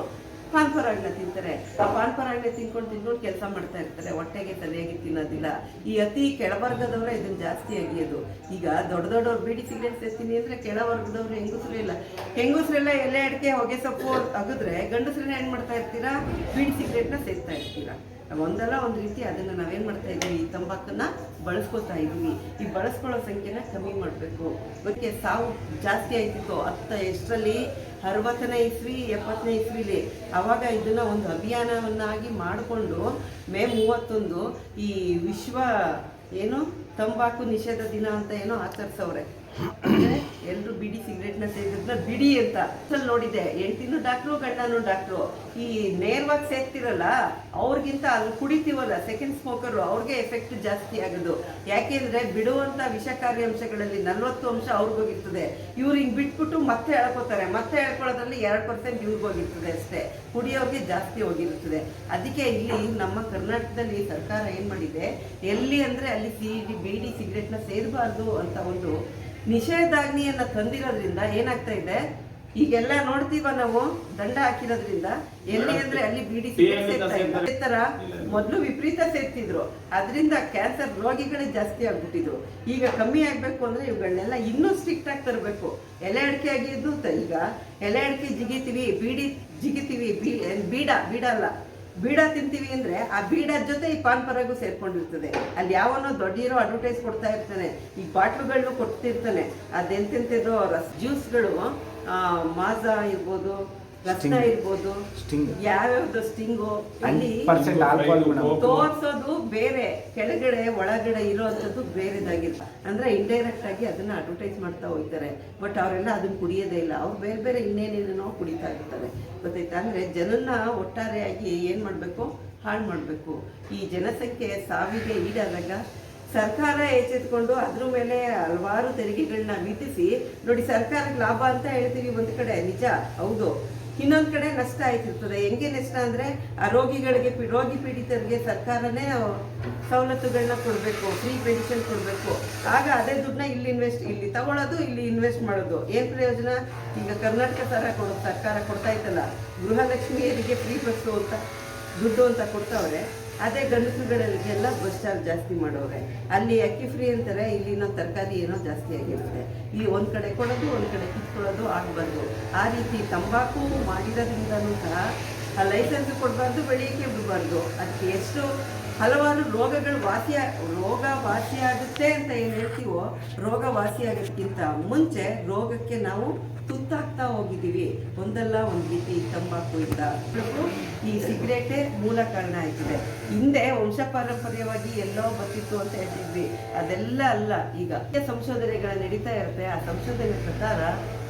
Speaker 1: ಪಾನ್ಪರಾಗ್ನ ತಿಂತಾರೆ. ಆ ಪಾನ್ಪರಾಗ್ನ ತಿನ್ಕೊಂಡು ತಿನ್ಕೊಂಡು ಕೆಲಸ ಮಾಡ್ತಾ ಇರ್ತಾರೆ. ಹೊಟ್ಟೆಗೆ ಸರಿಯಾಗಿ ತಿನ್ನೋದಿಲ್ಲ. ಈ ಅತಿ ಕೆಳವರ್ಗದವರೇ ಇದನ್ನ ಜಾಸ್ತಿ ಅಗಿಯೋದು. ಈಗ ದೊಡ್ಡ ದೊಡ್ಡವ್ರು ಬೀಡಿ ಸಿಗರೇಟ್ ಸೇರ್ತೀನಿ ಅಂದ್ರೆ ಕೆಳವರ್ಗದವ್ರು ಹೆಂಗಸರು ಇಲ್ಲ. ಹೆಂಗಸರೆಲ್ಲ ಎಲೆ ಅಡಿಕೆ ಹೊಗೆ ಸೊಪ್ಪು ಅಗಿದ್ರೆ ಗಂಡಸ್ರನ್ನ ಏನ್ ಮಾಡ್ತಾ ಇರ್ತೀರಾ? ಬೀಡಿ ಸಿಗರೇಟ್ನ ಸೇರ್ತಾ ಇರ್ತೀರಾ. ಒಂದಲ್ಲ ಒಂದು ರೀತಿ ಅದನ್ನ ನಾವೇನು ಮಾಡ್ತಾ ಇದೀವಿ ಈ ತಂಬಾಕನ್ನ ಬಳಸ್ಕೊತಾ ಇದೀವಿ ಈ ಬಳಸ್ಕೊಳ್ಳೋ ಸಂಖ್ಯೆನ ಕಮ್ಮಿ ಮಾಡಬೇಕು. ಅದಕ್ಕೆ ಸಾವು ಜಾಸ್ತಿ ಆಯ್ತಿತ್ತು. ಹತ್ತ ಎಷ್ಟರಲ್ಲಿ? ಅರವತ್ತನೇ ಇಸ್ವಿ, ಎಪ್ಪತ್ತನೇ ಇಸ್ವಿಲಿ. ಅವಾಗ ಇದನ್ನ ಒಂದು ಅಭಿಯಾನವನ್ನಾಗಿ ಮಾಡಿಕೊಂಡು ಮೇ ಮೂವತ್ತೊಂದು ಈ ವಿಶ್ವ ಏನು ತಂಬಾಕು ನಿಷೇಧ ದಿನ ಅಂತ ಏನೋ ಆಚರಿಸವ್ರೆ. ಎಲ್ರು ಬಿಡಿ ಸಿಗರೇಟ್ನ ಸೇರಿದ್ನ ಬಿಡಿ ಅಂತ. ಅದ್ರಲ್ಲಿ ನೋಡಿದೆ ಹೆಂಡ್ತಿನೂ ಡಾಕ್ಟ್ರು ಗಂಡನು ಡಾಕ್ಟ್ರು ಈ ನೇರವಾಗಿ ಸೇರ್ತಿರಲ್ಲ ಅವ್ರಿಗಿಂತ ಅಲ್ಲಿ ಕುಡಿತೀವಲ್ಲ ಸೆಕೆಂಡ್ ಸ್ಮೋಕರು ಅವ್ರಿಗೆ ಎಫೆಕ್ಟ್ ಜಾಸ್ತಿ ಆಗೋದು. ಯಾಕೆಂದ್ರೆ ಬಿಡುವಂತ ವಿಷಕಾರಿ ಅಂಶಗಳಲ್ಲಿ ನಲ್ವತ್ತು ಅಂಶ ಅವ್ರಿಗೋಗಿರ್ತದೆ ಇವ್ರು ಹಿಂಗ್ ಬಿಟ್ಬಿಟ್ಟು ಮತ್ತೆ ಎಳ್ಕೊತಾರೆ. ಮತ್ತೆ ಎಳ್ಕೊಳ್ಳೋದ್ರಲ್ಲಿ ಎರಡು ಪರ್ಸೆಂಟ್ ಇವ್ರಿಗೋಗಿರ್ತದೆ ಅಷ್ಟೇ. ಕುಡಿಯೋರಿಗೆ ಜಾಸ್ತಿ ಹೋಗಿರ್ತದೆ. ಅದಕ್ಕೆ ಇಲ್ಲಿ ನಮ್ಮ ಕರ್ನಾಟಕದಲ್ಲಿ ಸರ್ಕಾರ ಏನು ಮಾಡಿದೆ, ಎಲ್ಲಿ ಅಂದ್ರೆ ಅಲ್ಲಿ ಸಿ ಇಡಿ ಬಿಡಿ ಸಿಗರೇಟ್ನ ಸೇರಬಾರ್ದು ಅಂತ ಒಂದು ನಿಷೇಧಾಜ್ಞೆಯನ್ನ ತಂದಿರೋದ್ರಿಂದ ಏನಾಗ್ತಾ ಇದೆ? ಈಗೆಲ್ಲ ನೋಡ್ತೀವ ನಾವು ದಂಡ ಹಾಕಿರೋದ್ರಿಂದ ಎಲ್ಲಿ ಅಂದ್ರೆ ಅಲ್ಲಿ ಬೀಡಿ ತರ ಮೊದಲು ವಿಪರೀತ ಸೇರ್ತಿದ್ರು. ಅದರಿಂದ ಕ್ಯಾನ್ಸರ್ ರೋಗಿಗಳೇ ಜಾಸ್ತಿ ಆಗ್ಬಿಟ್ಟಿದ್ರು. ಈಗ ಕಮ್ಮಿ ಆಗ್ಬೇಕು ಅಂದ್ರೆ ಇವುಗಳನ್ನೆಲ್ಲ ಇನ್ನೂ ಸ್ಟ್ರಿಕ್ಟ್ ಆಗಿ ತರಬೇಕು. ಎಲೆ ಅಡಿಕೆ ಆಗಿದ್ದು ಈಗ ಎಲೆ ಅಡಿಕೆ ಜಿಗಿತೀವಿ ಬೀಡಿ ಜಿಗಿತೀವಿ ಬೀಡ ಬೀಡ ಅಲ್ಲ. ಬೀಡ ತಿಂತೀವಿ ಅಂದ್ರೆ ಆ ಬೀಡದ ಜೊತೆ ಈ ಪಾನ್ ಪರಾಗು ಸೇರ್ಕೊಂಡಿರ್ತದೆ. ಅಲ್ಲಿ ಯಾವನೋ ದೊಡ್ಡಿರೋ ಅಡ್ವರ್ಟೈಸ್ ಕೊಡ್ತಾ ಇರ್ತಾನೆ, ಈ ಬಾಟ್ಲುಗಳನ್ನು ಕೊಡ್ತಿರ್ತಾನೆ. ಅದೆಂತೆಂಥದ್ದು ರಸ್ ಜ್ಯೂಸ್ಗಳು ಮಾಜಾ ಇರ್ಬೋದು ಇರ್ಬೋದು. ಯಾವ್ಯಾವ್ದು ಸ್ಟಿಂಗು ಅಲ್ಲಿ
Speaker 2: ಪರ್ಸೆಂಟ್ ಆಲ್ಕೋಹಾಲ್ ಮೇಡಮ್.
Speaker 1: ತೋರ್ಸೋದು ಬೇರೆ ಕೆಳಗಡೆ ಒಳಗಡೆ ಇರೋವಂಥದ್ದು ಬೇರೆದಾಗಿಲ್ಲ. ಅಂದ್ರೆ ಇಂಡೈರೆಕ್ಟ್ ಆಗಿ ಅದನ್ನ ಅಡ್ವರ್ಟೈಸ್ ಮಾಡ್ತಾ ಹೋಗ್ತಾರೆ. ಬಟ್ ಅವರೆಲ್ಲ ಅದನ್ನ ಕುಡಿಯೋದೇ ಇಲ್ಲ. ಅವ್ರು ಬೇರೆ ಬೇರೆ ಇನ್ನೇನೇನೋ ಕುಡಿತಾ ಇರ್ತಾರೆ. ಗೊತ್ತಾಯ್ತಾ? ಅಂದ್ರೆ ಜನನ್ನ ಒಟ್ಟಾರೆಯಾಗಿ ಏನ್ ಮಾಡ್ಬೇಕು? ಹಾಳು ಮಾಡ್ಬೇಕು. ಈ ಜನಸಂಖ್ಯೆ ಸಾವಿಗೆ ಈಡಾದಾಗ ಸರ್ಕಾರ ಎಚ್ಚೆತ್ಕೊಂಡು ಅದ್ರ ಮೇಲೆ ಹಲವಾರು ತೆರಿಗೆಗಳನ್ನ ವಿಧಿಸಿ ನೋಡಿ ಸರ್ಕಾರಕ್ಕೆ ಲಾಭ ಅಂತ ಹೇಳ್ತೀವಿ ಒಂದ್ ಕಡೆ. ನಿಜ ಹೌದು. ಇನ್ನೊಂದ್ ಕಡೆ ನಷ್ಟ ಆಯ್ತಿರ್ತದೆ ಹೆಂಗೆ ನಷ್ಟ ಅಂದ್ರೆ ಆ ರೋಗಿಗಳಿಗೆ ರೋಗಿ ಪೀಡಿತರಿಗೆ ಸರ್ಕಾರನೇ ಸವಲತ್ತುಗಳನ್ನ ಕೊಡಬೇಕು ಫ್ರೀ ಮೆಡಿಸಿನ್ ಕೊಡಬೇಕು. ಆಗ ಅದೇ ದುಡ್ಡನ್ನ ಇಲ್ಲಿ ಇನ್ವೆಸ್ಟ್ ಇಲ್ಲಿ ತಗೊಳ್ಳೋದು ಇಲ್ಲಿ ಇನ್ವೆಸ್ಟ್ ಮಾಡೋದು. ಏನು ಪ್ರಯೋಜನ? ಈಗ ಕರ್ನಾಟಕ ಸರ ಕೊಡೋ, ಸರ್ಕಾರ ಕೊಡ್ತಾ ಇತ್ತಲ್ಲ, ಗೃಹಲಕ್ಷ್ಮಿಯರಿಗೆ ಫ್ರೀ ಬಸ್ಸು ಅಂತ, ದುಡ್ಡು ಅಂತ ಕೊಡ್ತಾವ್ರೆ. ಅದೇ ಗಂಡಸುಗಳಿಗೆಲ್ಲ ಬಸ್ ಚಾರ್ಜ್ ಜಾಸ್ತಿ ಮಾಡೋರೆ. ಅಲ್ಲಿ ಅಕ್ಕಿ ಫ್ರೀ ಅಂತಾರೆ, ಇಲ್ಲಿ ಇನ್ನೊಂದು ತರಕಾರಿ ಏನೋ ಜಾಸ್ತಿ ಆಗಿರುತ್ತೆ. ಈ ಒಂದು ಕಡೆ ಕೊಡೋದು, ಒಂದು ಕಡೆ ಕಿತ್ಕೊಳ್ಳೋದು ಆಗಬಾರ್ದು ಆ ರೀತಿ ತಂಬಾಕು ಮಾಡಿರೋದ್ರಿಂದನೂ ಸಹ ಆ ಲೈಸೆನ್ಸ್ ಕೊಡಬಾರ್ದು, ಬೆಳೆಯಕ್ಕೆ ಬಿಡಬಾರ್ದು. ಅದಕ್ಕೆ ಎಷ್ಟು ಹಲವಾರು ರೋಗಗಳು ವಾಸಿ ರೋಗ ವಾಸಿಯಾಗುತ್ತೆ ಅಂತ ಏನು ಹೇಳ್ತೀವೋ, ರೋಗ ವಾಸಿಯಾಗೋದಕ್ಕಿಂತ ಮುಂಚೆ ರೋಗಕ್ಕೆ ನಾವು ತುತ್ತಾಗ್ತಾ ಹೋಗಿದ್ದೀವಿ. ಒಂದಲ್ಲ ಒಂದು ರೀತಿ ತಂಬಾಕು ಇಂದ. ಈ ಸಿಗರೇಟೇ ಮೂಲ ಕಾರಣ ಆಯ್ತಿದೆ ಹಿಂದೆ ವಂಶ ಪಾರಂಪರ್ಯವಾಗಿ ಎಲ್ಲೋ ಬರ್ತಿತ್ತು ಅಂತ ಹೇಳ್ತಿದ್ವಿ. ಅದೆಲ್ಲ ಅಲ್ಲ. ಈಗ ಸಂಶೋಧನೆಗಳು ನಡೀತಾ ಇರುತ್ತೆ. ಆ ಸಂಶೋಧನೆ ಪ್ರಕಾರ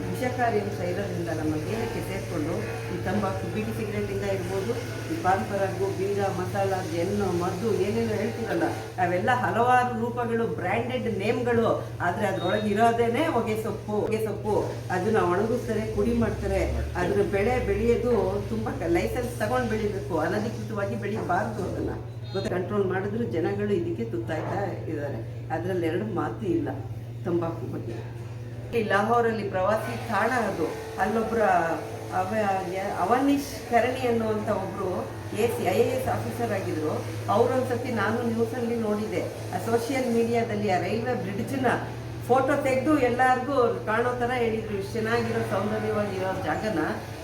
Speaker 1: ವಿಷಕಾರಿ ಅಂಶ ಇರೋದ್ರಿಂದ ನಮ್ಮ ದೇಹಕ್ಕೆ ಸೇರಿಕೊಂಡು ಈ ತಂಬಾಕು ಸಿಗರೇಟ್ ಸಿಗರೇಟಿಂದ ಇರ್ಬೋದು, ಈ ಪಾನ್ ಪರಾಗು ಬೀಡ, ಮಸಾಲ, ಜೆನ್ನು, ಮದ್ದು, ಏನೇನು ಹೇಳ್ತೀರಲ್ಲ ಅವೆಲ್ಲ ಹಲವಾರು ರೂಪಗಳು, ಬ್ರ್ಯಾಂಡೆಡ್ ನೇಮ್ಗಳು. ಆದ್ರೆ ಅದರೊಳಗೆ ಇರೋದೇನೆ ಹೊಗೆ ಸೊಪ್ಪು. ಹೊಗೆ ಸೊಪ್ಪು. ಅದನ್ನ ಒಣಗಿಸ್ತಾರೆ ಕುಡಿ ಮಾಡ್ತಾರೆ. ಅದ್ರ ಬೆಳೆ ಬೆಳೆಯೋದು ತುಂಬಾ ಲೈಸೆನ್ಸ್ ತಗೊಂಡು ಬೆಳಿಬೇಕು. ಅನಧಿಕೃತವಾಗಿ ಬೆಳಿಬಾರ್ದು ಅದನ್ನ ಮತ್ತೆ ಕಂಟ್ರೋಲ್ ಮಾಡಿದ್ರು ಜನಗಳು ಇದಕ್ಕೆ ತುತ್ತಾಯ್ತಾ ಇದ್ದಾರೆ. ಅದರಲ್ಲಿ ಎರಡು ಮಾತು ಇಲ್ಲ. ತಂಬಾಕು ಬಗ್ಗೆ. ಈ ಲಾಹೋರಲ್ಲಿ ಪ್ರವಾಸಿ ತಾಣ ಅದು. ಅಲ್ಲೊಬ್ಬರ ಅವ ಅವನೀಶ್ ಕರಣಿ ಅನ್ನುವಂಥ ಒಬ್ರು A C I A S officer ಆಗಿದ್ರು. ಅವ್ರೊಂದ್ಸತಿ ನಾನು ನ್ಯೂಸಲ್ಲಿ ನೋಡಿದೆ. ಆ ಸೋಷಿಯಲ್ ಮೀಡಿಯಾದಲ್ಲಿ ಆ ರೈಲ್ವೆ ಬ್ರಿಡ್ಜ್ನ ಫೋಟೋ ತೆಗೆದು ಎಲ್ಲಾರ್ಗೂ ಕಾಣೋ ಥರ ಹೇಳಿದ್ರು. ಇಷ್ಟು ಚೆನ್ನಾಗಿರೋ ಸೌಂದರ್ಯವಾಗಿರೋ ಜಾಗನ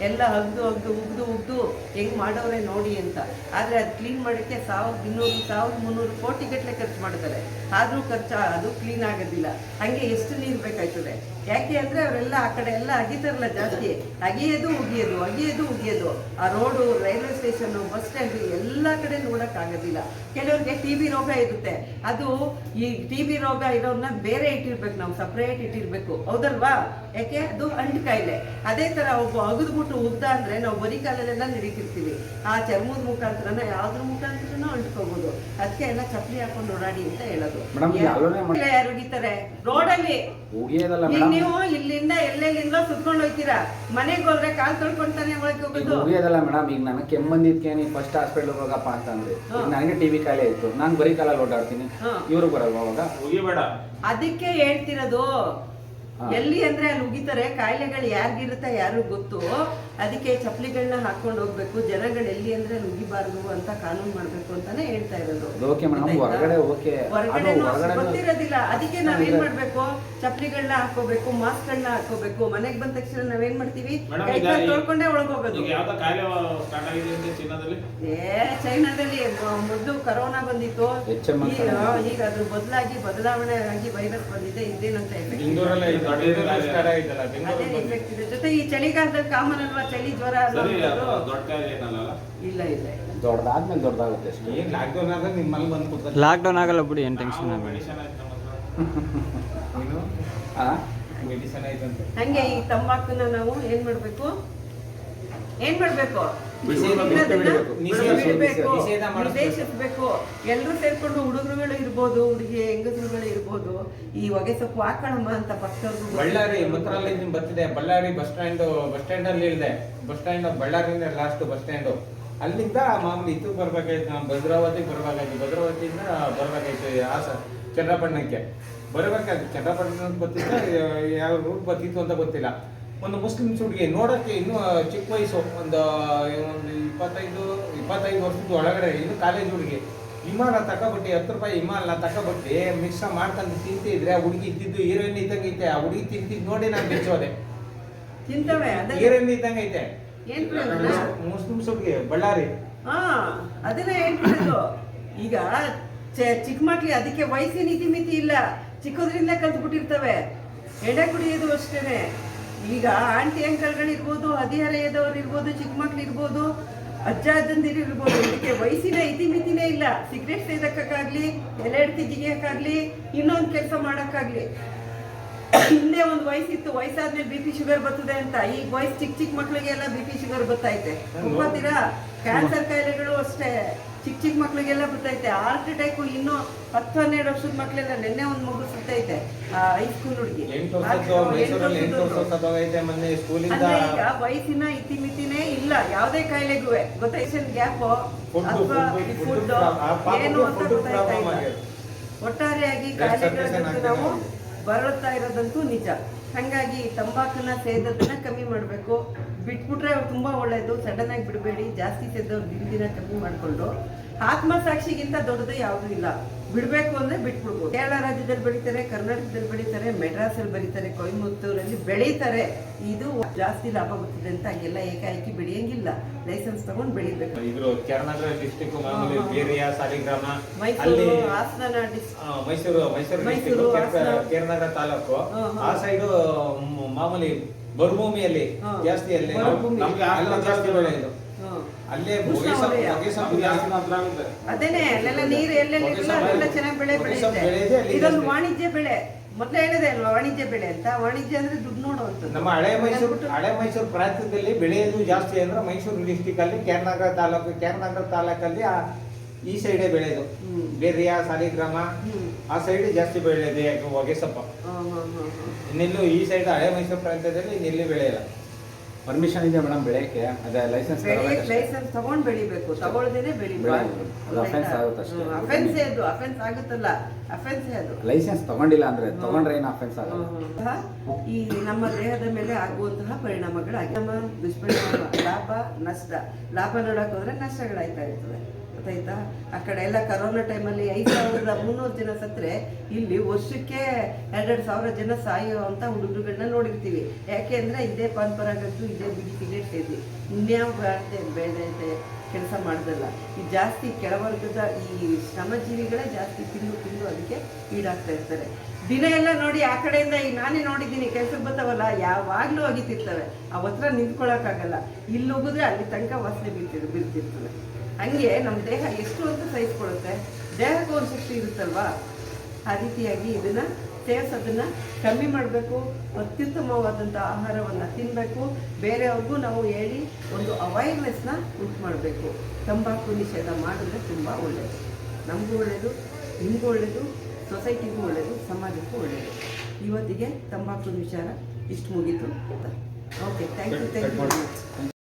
Speaker 1: ಎಲ್ಲ ಹಗ್ದು ಹಗ್ದು ಉಗ್ದು ಉಗ್ದು ಹೆಂಗೆ ಮಾಡೋರೆ ನೋಡಿ ಅಂತ. ಆದ್ರೆ ಅದು ಕ್ಲೀನ್ ಮಾಡೋಕ್ಕೆ ಸಾವಿರದ ಇನ್ನೂರು, ಸಾವಿರದ ಮುನ್ನೂರು ಕೋಟಿ ಗಟ್ಟಲೆ ಖರ್ಚು ಮಾಡ್ತಾರೆ ಆದ್ರೂ ಖರ್ಚು ಅದು ಕ್ಲೀನ್ ಆಗೋದಿಲ್ಲ. ಹಂಗೆ ಎಷ್ಟು ನೀರು ಬೇಕಾಯ್ತದೆ? ಯಾಕೆ ಅಂದರೆ ಅವರೆಲ್ಲ ಆ ಕಡೆ ಎಲ್ಲ ಅಗಿತಾರಲ್ಲ ಜಾಸ್ತಿ. ಅಗಿಯೋದು, ಉಗಿಯೋದು ಅಗಿಯೋದು, ಉಗಿಯೋದು. ಆ road railway station bus stand ಎಲ್ಲ ಕಡೆ ನೋಡೋಕ್ಕಾಗೋದಿಲ್ಲ ಕೆಲವ್ರಿಗೆ ಟಿ ಬಿ ರೋಗ ಇರುತ್ತೆ. ಅದು ಈ ಟಿ ಬಿ ರೋಗ ಇರೋನ್ನ ಬೇರೆ ಇಟ್ಟಿರ್ಬೇಕು. ನಾವು ಸಪ್ರೇಟ್ ಇಟ್ಟಿರ್ಬೇಕು. ಹೌದಲ್ವಾ? ಯಾಕೆ ಅದು ಅಂಟು ಕಾಯಿಲೆ. ಅದೇ ತರ ಒಬ್ಬ ಅಗದ್ಬಿಟ್ಟು ಉದ್ದ ಅಂದ್ರೆ ನಾವು ಬರೀ ಕಾಲಲ್ಲೆಲ್ಲ ನಡೀತಿರ್ತೀವಿ. ಆ ಚರ್ಮದ ಮುಖಾಂತರನ ಯಾವ್ದ್ರ ಮುಖಾಂತರನೂ ಅಂಟ್ಕೋಬಹುದು ಅದಕ್ಕೆ ಎಲ್ಲ ಚಪ್ಪಲಿ ಹಾಕೊಂಡು ಓಡಾಡಿ ಅಂತ ಹೇಳೋದು. ಯಾರು ಹಿಡಿತಾರೆ? ರೋಡಲ್ಲಿ. ನೀವು ಇಲ್ಲಿಂದ ಎಲ್ಲೆಲ್ಲಿಂದ ಸುತ್ಕೊಂಡು ಹೋಗ್ತೀರಾ ಮನೆಗೆ ಹೋದ್ರೆ ಕಾಲ್ ತೊಳ್ಕೊಂತಾನೆ ಒಳಗೆ ಹೋಗೋದು.
Speaker 2: ಮೇಡಮ್ ಈಗ ನನಗೆ ಕೆಮ್ಮ ಬಂದಿದ್ಕೆ ನೀ ಫಸ್ಟ್ ಹಾಸ್ಪಿಟಲ್ ಹೋಗಪ್ಪ ಅಂತಂದ್ರೆ. ನನಗೆ ಟಿವಿ ಕಾಯಿಲೆ ಇತ್ತು. ನಾನು ಬರೀ ಕಾಲಲ್ಲಿ ಓಡಾಡ್ತೀನಿ. ಇವರು ಬರಲ್ವಾ ಅವಾಗ?
Speaker 3: ಉಗಿಬೇಡ
Speaker 1: ಅದಕ್ಕೆ ಹೇಳ್ತಿರೋದು ಎಲ್ಲಿ ಅಂದ್ರೆ ಅಲ್ಲಿ ಉಗಿತಾರೆ ಕಾಯಿಲೆಗಳು ಯಾರಿಗಿರುತ್ತೆ ಯಾರು ಗೊತ್ತು. ಅದಕ್ಕೆ ಚಪ್ಪಲಿಗಳನ್ನ ಹಾಕೊಂಡು ಹೋಗ್ಬೇಕು ಜನಗಳು ಎಲ್ಲಿ ಅಂದ್ರೆ ನುಗ್ಗಿಬಾರ್ದು ಅಂತ ಕಾನೂನು ಮಾಡ್ಬೇಕು ಅಂತಾನೆ ಹೇಳ್ತಾ ಇರೋದು. ಗೊತ್ತಿರೋದಿಲ್ಲ. ಅದಕ್ಕೆ ನಾವೇನ್ ಮಾಡ್ಬೇಕು? ಚಪ್ಪಲಿಗಳನ್ನ ಹಾಕೋಬೇಕು ಮಾಸ್ಕ್ ಗಳನ್ನ ಹಾಕೋಬೇಕು ಮನೆಗೆ ಬಂದ ತಕ್ಷಣ ನಾವೇನ್ ಮಾಡ್ತೀವಿ?
Speaker 3: ಒಳಗೋಗೋದು
Speaker 1: ತೊಳ್ಕೊಂಡೇ ಒಳಗ್ ಹೋಗೋದು
Speaker 3: ಈಗ ಯಾವ್ದೋ ಕಾಯಿಲೆ ಆಗಿದೆ ಅಂತ ಚೀನಾದಲ್ಲಿ?
Speaker 1: ಏ ಚೈನಾದಲ್ಲಿ ಮೊದಲು ಕರೋನಾ ಬಂದಿತ್ತು. ಈಗ ಅದ್ರ ಬದಲಾಗಿ ಬದಲಾವಣೆ ಆಗಿ ವೈರಸ್ ಬಂದಿದೆ ಇದೇನಂತ ಜೊತೆ ಈ ಚಳಿಗಾಲದಲ್ಲಿ ಕಾಮನ್ ಅಲ್ವಾ ಚಳಿ ಜ್ವರ
Speaker 3: ಸರಿ ಅದು ದೊಡ್ಡ ಕಾಯಿಲೆ ಏನಲ್ಲ
Speaker 1: ಇಲ್ಲ ಇಲ್ಲ ಇಲ್ಲ.
Speaker 2: ದೊಡ್ಡದಾದ್ಮೇಲೆ ದೊಡ್ಡದಾಗುತ್ತೆ ಅಷ್ಟೇ.
Speaker 4: ಏನ್ ಲಾಕ್ಡೌನ್ ಆದ್ರೆ ನಿಮ್ಮಲ್ಲಿ ಬಂದು ಕೂತ್ಕೊಂಡು
Speaker 5: ಲಾಕ್ಡೌನ್ ಆಗಲ್ಲ ಬಿಡಿ ಏನು ಟೆನ್ಷನ್ ಆಗಬೇಡಿ
Speaker 3: ಮೆಡಿಸಿನ್ ಆಯ್ತು ನಮ್ಮ ಹತ್ರ. [laughs]
Speaker 4: ನೀನು?
Speaker 2: ಆ?
Speaker 4: ಮೆಡಿಸನ್ ಆಯ್ತಂತೆ
Speaker 1: ಹಂಗೆ ಈ ತಂಬಾಕು ನಾವು ಏನ್ ಮಾಡ್ಬೇಕು? ಏನ್ ಮಾಡ್ಬೇಕು? ನಿಷೇಧಿಸ್ಬೇಕು. ಎಲ್ಲರೂ ಸೇರ್ಕೊಂಡು ಹುಡುಗರುಗಳು ಇರ್ಬೋದು ಹುಡುಗಿ ಹೆಂಗಸರುಗಳು ಇರ್ಬೋದು ಈ ಹೊಗೆ ಸೊಪ್ಪು ಹಾಕೋಣಮ್ಮ ಅಂತ ಭಕ್ತರು.
Speaker 4: ಬಳ್ಳಾರಿ ಮಂತ್ರಾಲಯ ನಿಮ್ ಬರ್ತಿದೆ. Ballari bus stand bus stand ಅಲ್ಲಿ ಇಲ್ಲದೆ ಬಸ್ ಸ್ಟ್ಯಾಂಡ್ ಬಳ್ಳಾರಿಯಿಂದ ಲಾಸ್ಟ್ ಬಸ್ ಸ್ಟ್ಯಾಂಡ್. ಅಲ್ಲಿಂದ ಮಾಮೂಲಿ ಇದು ಬರ್ಬೇಕಾಯ್ತು ನಾವು ಭದ್ರಾವತಿಗೆ ಬರ್ಬೇಕಾಯ್ತು. ಭದ್ರಾವತಿಯಿಂದ ಬರ್ಬೇಕಾಯ್ತು ಆಸ ಚನ್ನಪಟ್ಟಣಕ್ಕೆ. ಬರ್ಬೇಕಾಯ್ತು. ಚನ್ನಪಟ್ಟಣಕ್ಕೆ ಬರ್ತಿದ್ದ ಯಾವ ರೂಟ್ ಬರ್ತಿತ್ತು ಅಂತ ಗೊತ್ತಿಲ್ಲ. ಒಂದು ಮುಸ್ಲಿಮ್ಸ್ ಹುಡುಗಿ ನೋಡೋಕ್ಕೆ ಇನ್ನೂ ಚಿಕ್ಕ ವಯಸ್ಸು ಒಂದು ಒಂದು ಇಪ್ಪತ್ತೈದು ಇಪ್ಪತ್ತೈದು ವರ್ಷದ ಒಳಗಡೆ ಇನ್ನು ಕಾಲೇಜ್ ಹುಡುಗಿ. ಹಿಮಾಲ ತಕೊಬಿಟ್ಟು ಹತ್ತು ರೂಪಾಯಿ ಹಿಮಾಲ ತಕೊಬಿಟ್ಟು ಮಿಕ್ಸ ಮಾಡ್ಕೊಂಡು ತಿಂತಿದ್ರೆ ಆ ಹುಡುಗಿ ಇದ್ದಿದ್ದು ಹೀರೋಯಿನ್ ಇದ್ದಂಗೆ ಐತೆ. ಆ ಹುಡುಗಿ ತಿಂತಿದ್ ನೋಡಿ ನಾನು ಬಿಚ್ಚೋದೆ
Speaker 1: ತಿಂತವೆ
Speaker 4: ಹೀರೋಯಿನ್ ಇದ್ದಂಗೆ ಐತೆ. ಮುಸ್ಲಿಮ್ಸ್ ಹುಡುಗಿ ಬಳ್ಳಾರಿ.
Speaker 1: ಹಾ ಅದನ್ನ ಈಗ ಚಿಕ್ಕ ಮಕ್ಳಿ ಅದಕ್ಕೆ ವಯಸ್ಸಿನ ಇತಿಮಿತಿ ಇಲ್ಲ. ಚಿಕ್ಕದ್ರಿಂದ ಕಲ್ತ್ಬಿಟ್ಟಿರ್ತವೆ. ಎಡೆ ಕುಡಿಯೋದು ಅಷ್ಟೇನೆ. ಈಗ ಆಂಟಿ ಅಂಕಲ್ಗಳು ಇರ್ಬೋದು ಹದಿಹರೆಯದವ್ರು ಇರ್ಬೋದು ಚಿಕ್ಕ ಮಕ್ಳು ಇರ್ಬೋದು ಅಜ್ಜ ಅಜ್ಜಂದಿರು ಇರ್ಬೋದು ಇದಕ್ಕೆ ವಯಸ್ಸಿನ ಇತಿಮಿತಿನೇ ಇಲ್ಲ. ಸಿಗರೇಟ್ ಸೇದಕ್ಕಾಗ್ಲಿ ಎಲೆ ಅಡಿಕೆ ಜಿಗಿಯಕ್ಕಾಗ್ಲಿ ಇನ್ನೊಂದು ಕೆಲಸ ಮಾಡೋಕ್ಕಾಗ್ಲಿ. ಹಿಂದೆ ಒಂದು ವಯಸ್ಸಿತ್ತು ವಯಸ್ಸಾದ್ಮೇಲೆ ಬಿ ಪಿ ಶುಗರ್ ಬರ್ತದೆ ಅಂತ. ಈಗ ವಯಸ್ಸು ಚಿಕ್ಕ ಚಿಕ್ಕ ಮಕ್ಳಿಗೆಲ್ಲ ಬಿ ಪಿ ಶುಗರ್ ಬರ್ತೈತೆ ಗೊತ್ತೀರಾ ಕ್ಯಾನ್ಸರ್ ಕಾಯಿಲೆಗಳು ಅಷ್ಟೇ. ಚಿಕ್ಕ ಚಿಕ್ಕ ಮಕ್ಳಿಗೆಲ್ಲ ಬರ್ತೈತೆ ಹಾರ್ಟ್ ಅಟ್ಯಾಕ್ ಇನ್ನು ಹತ್ತು ಹನ್ನೆರಡು ವರ್ಷದ ಮಕ್ಕಳೆಲ್ಲ ನಿನ್ನೆ ಒಂದು ಮಗು ಸುತ್ತೈತೆ ಹೈಸ್ಕೂಲ್ ಹುಡುಗಿ. ಈಗ ವಯಸ್ಸಿನ ಇತಿಮಿತಿನೇ ಇಲ್ಲ ಯಾವುದೇ ಕಾಯಿಲೆಗೂ ಗೊತ್ತೈಸನ್ ಗ್ಯಾಪ್ ಅಥವಾ ಫುಡ್ ಏನು ಅಂತ ಗೊತ್ತಾಯ್ತಾ ಇಲ್ಲ. ಒಟ್ಟಾರೆಯಾಗಿ
Speaker 4: ಕಾಯಿಲೆಗಳ
Speaker 1: ನಾವು ಬರಳುತ್ತಾ ಇರೋದಂತೂ ನಿಜ. ಹಾಗಾಗಿ ತಂಬಾಕನ್ನ ಸೇದೋದನ್ನ ಕಮ್ಮಿ ಮಾಡಬೇಕು. ಬಿಟ್ಬಿಟ್ರೆ ತುಂಬಾ ಒಳ್ಳೇದು ಸಡನ್ ಆಗಿ ಬಿಡಬೇಡಿ ಜಾಸ್ತಿ ತೆದ್ದು ದಿನ ದಿನ ಕಮ್ಮಿ ಮಾಡಿಕೊಂಡು. ಆತ್ಮಸಾಕ್ಷಿಗಿಂತ ದೊಡ್ಡದು ಯಾವುದೂ ಇಲ್ಲ. ಬಿಡಬೇಕು ಅಂದ್ರೆ ಬಿಟ್ಬಿಡ್ಬೋದು. ಕೇರಳ ರಾಜ್ಯದಲ್ಲಿ ಬೆಳೀತಾರೆ ಕರ್ನಾಟಕದಲ್ಲಿ ಬೆಳೀತಾರೆ ಮೆಡ್ರಾಸಲ್ಲಿ ಬೆಳೀತಾರೆ ಕೊಯಮತ್ತೂರಲ್ಲಿ ಬೆಳೀತಾರೆ. ಇದು ಜಾಸ್ತಿ ಲಾಭ ಬರ್ತದೆ ಅಂತ ಹಂಗೆಲ್ಲ ಏಕಾಏಕಿ ಬೆಳೆಯಂಗಿಲ್ಲ. ಲೈಸೆನ್ಸ್ ತಗೊಂಡು ಬೆಳಿಬೇಕು.
Speaker 4: ಇದ್ರು ಕರ್ನಾಟಕ ಡಿಸ್ಟಿಕ್ ಮಾಮೂಲಿ
Speaker 1: ಹಾ, ಹಾ.
Speaker 4: ಬೇರಿಯಾ ಸಾಲಿಗ್ರಾಮ
Speaker 1: ಮೈಸೂರು ಹಾಸನ
Speaker 4: ಮೈಸೂರು ಮೈಸೂರು. ತಾಲೂಕು. ಆ ಸೈಡು ಮಾಮೂಲಿ ಮರುಭೂಮಿಯಲ್ಲಿ. ಜಾಸ್ತಿ ಅಲ್ಲಿ.
Speaker 3: ನಮ್ಗೆ
Speaker 4: ಜಾಸ್ತಿ ಬೆಳೆ ಇದು. ಅಲ್ಲೇ
Speaker 1: ಅದೇನೆ ಅಲ್ಲೆಲ್ಲ ನೀರು ಎಲ್ಲೆಲ್ಲಿ ಚೆನ್ನಾಗಿ ಬೆಳೆ
Speaker 4: ಬೆಳೆಯುತ್ತೆ,
Speaker 1: ಇದೊಂದು ವಾಣಿಜ್ಯ ಬೆಳೆ. ಮೊದಲೇ ಹೇಳಿದೆ ಅಲ್ವಾ ವಾಣಿಜ್ಯ ಬೆಳೆ ಅಂತ? ವಾಣಿಜ್ಯ ಅಂದ್ರೆ ದುಡ್ಡು ನೋಡುವಂಥದ್ದು.
Speaker 4: ನಮ್ಮ ಹಳೆ ಮೈಸೂರು ಹಳೆ ಮೈಸೂರು ಪ್ರಾಂತ್ಯದಲ್ಲಿ ಬೆಳೆಯೋದು ಜಾಸ್ತಿ ಅಂದ್ರೆ ಮೈಸೂರು ಡಿಸ್ಟಿಕ್ ಅಲ್ಲಿ ಕೇರನಗರ ತಾಲೂಕು ಕೇರನಗರ ತಾಲೂಕಲ್ಲಿ ಆ ಈ ಸೈಡೇ ಬೆಳೆಯೋದು. ಬೇರಿಯಾ ಸಾಲಿಗ್ರಾಮ. ಆ ಸೈಡ್ ಜಾಸ್ತಿ ಬೆಳೆಯೋದು ಯಾಕೆ ಹೊಗೆ ಸೊಪ್ಪು
Speaker 1: ಹಾ, ಹಾ, ಹಾ, ಹಾ.
Speaker 4: ಇನ್ನೆಲ್ಲೂ ಈ ಸೈಡ್ ಹಳೆ ಮೈಸೂರು ಪ್ರಾಂತ್ಯದಲ್ಲಿ ಇನ್ನೆಲ್ಲಿ ಬೆಳೆಯಲ್ಲ.
Speaker 2: ಪರ್ಮಿಷನ್ ಇದೆ ಮೇಡಮ್ ಬೆಳೆಯಕ್ಕೆ ಅದೇ ಲೈಸೆನ್ಸ್
Speaker 1: ಲೈಸೆನ್ಸ್ ತಗೊಂಡ್ ಬೆಳಿಬೇಕು ತಗೊಳ್ದೇನೆ
Speaker 2: ಬೆಳಿಬೇಕು. ಅಫೆನ್ಸ್ ಆಗುತ್ತೆ ಅಷ್ಟೇ.
Speaker 1: ಅಫೆನ್ಸ್ ಅದು ಅಫೆನ್ಸ್ ಆಗುತ್ತಲ್ಲ. ಅಫೆನ್ಸ್ ಅದು.
Speaker 2: ಲೈಸೆನ್ಸ್ ತಗೊಂಡಿಲ್ಲ ಅಂದ್ರೆ ತಗೊಂಡ್ರೆ ಏನು ಅಫೆನ್ಸ್ ಆಗಲ್ಲ.
Speaker 1: ಈ ನಮ್ಮ ದೇಹದ ಮೇಲೆ ಆಗುವಂತಹ ಪರಿಣಾಮಗಳಾಗಿ ನಮ್ಮ ದುಷ್ಪರಿಣಾಮ ಲಾಭ ನಷ್ಟ. ಲಾಭ ನೋಡಕ್ ಹೋದ್ರೆ ನಷ್ಟಗಳಾಯ್ತಾ ಇರ್ತದೆ ಗೊತ್ತಾಯ್ತಾ ಆ ಕಡೆ ಎಲ್ಲ ಕರೋನಾ ಟೈಮಲ್ಲಿ ಐದು ಸಾವಿರದ ಮುನ್ನೂರು ಜನ ಸತ್ತರೆ ಇಲ್ಲಿ ವರ್ಷಕ್ಕೆ ಎರಡೆರಡು ಸಾವಿರ ಜನ ಸಾಯೋ ಅಂತ ಹುಡುಗರುಗಳನ್ನ ನೋಡಿರ್ತೀವಿ. ಯಾಕೆ ಅಂದರೆ ಇದೇ ಪರಂಪರಾಗತ್ತು ಇದೇ ಬಿಡಿ ಸಿಗರೇಟ್ ಸೇದಿ ಇನ್ಯಾವ ಬೇಡ ಕೆಲಸ ಮಾಡ್ದಲ್ಲ. ಈ ಜಾಸ್ತಿ ಕೆಳವರ್ಗದ ಈ ಶ್ರಮಜೀವಿಗಳೇ ಜಾಸ್ತಿ ತಿಂದು ತಿಂದು ಅದಕ್ಕೆ ಈಡಾಗ್ತಾ ಇರ್ತಾರೆ. ದಿನ ಎಲ್ಲ ನೋಡಿ ಆ ಕಡೆಯಿಂದ ಈ ನಾನೇ ನೋಡಿದ್ದೀನಿ, ಕೆಲಸಕ್ಕೆ ಬರ್ತಾವಲ್ಲ, ಯಾವಾಗಲೂ ಅಗಿತಿರ್ತವೆ ಆ ಹತ್ರ ನಿಂತ್ಕೊಳ್ಳೋಕ್ಕಾಗಲ್ಲ ಇಲ್ಲಿ ಹೋಗಿದ್ರೆ ಅಲ್ಲಿ ತನಕ ವಾಸನೆ ಬೀಳ್ತಿರ್, ಬೀಳ್ತಿರ್ತದೆ. ಹಂಗೆ ನಮ್ಮ ದೇಹ ಎಷ್ಟು ಅಂತ ಸಹಿಸ್ಕೊಳ್ಳುತ್ತೆ ದೇಹಕ್ಕೂ ಒಂದು ಶಕ್ತಿ ಇರುತ್ತಲ್ವಾ? ಆ ರೀತಿಯಾಗಿ ಇದನ್ನು ಸೇವಿಸೋದನ್ನು ಕಮ್ಮಿ ಮಾಡಬೇಕು ಅತ್ಯುತ್ತಮವಾದಂಥ ಆಹಾರವನ್ನು ತಿನ್ನಬೇಕು ಬೇರೆಯವ್ರಿಗೂ ನಾವು ಹೇಳಿ ಒಂದು ಅವೇರ್ನೆಸ್ನ ಉಂಟು ಮಾಡಬೇಕು. ತಂಬಾಕು ನಿಷೇಧ ಮಾಡಿದ್ರೆ ತುಂಬ ಒಳ್ಳೆಯದು ನಮಗೂ ಒಳ್ಳೆಯದು ನಿಮಗೂ ಒಳ್ಳೆಯದು ಸೊಸೈಟಿಗೂ ಒಳ್ಳೆಯದು ಸಮಾಜಕ್ಕೂ ಒಳ್ಳೆಯದು ಇವತ್ತಿಗೆ ತಂಬಾಕು ವಿಚಾರ ಇಷ್ಟು ಮುಗೀತು okay thank you thank you